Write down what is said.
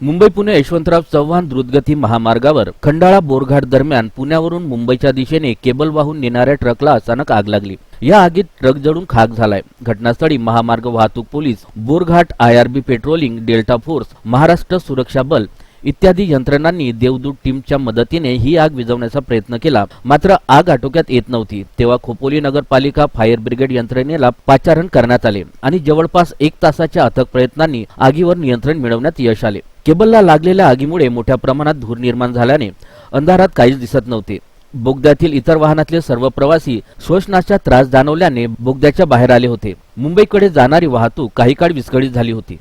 मुंबई पुणे यशवंतराव चव्हाण द्रुतगती महामार्गावर खंडाळा बोरघाट दरम्यान पुण्यावरून मुंबईच्या दिशेने केबल वाहून नेणाऱ्या ट्रकला अचानक आग लागली. या आगीत ट्रक जळून खाक झालाय. घटनास्थळी महामार्ग वाहतूक police Borghat IRB patrolling delta force Maharashtra सुरक्षा बल इत्यादी यंत्रणांनी देवदूत टीमच्या मदतीने ही आग विझवण्याचा प्रयत्न केला. मात्र आग आटोक्यात येत नव्हती. तेव्हा खोपोली नगरपालिका फायर ब्रिगेड यंत्रणेला पाचारण करण्यात आले आणि जवळपास एक तासाच्या अथक प्रयत्नांनी आगीवर नियंत्रण मिळवण्यात यश आले. केबलला लागलेल्या आगीमुळे मोठ्या प्रमाणात धूर निर्माण झाल्याने अंधारात काहीच दिसत नव्हते. बोगद्यातील इतर वाहनातले सर्व प्रवासी श्वसनाचा त्रास जाणवल्याने बोगद्याच्या बाहेर आले होते. मुंबईकडे जाणारी वाहतूक काही काळ विस्कळीत झाली होती.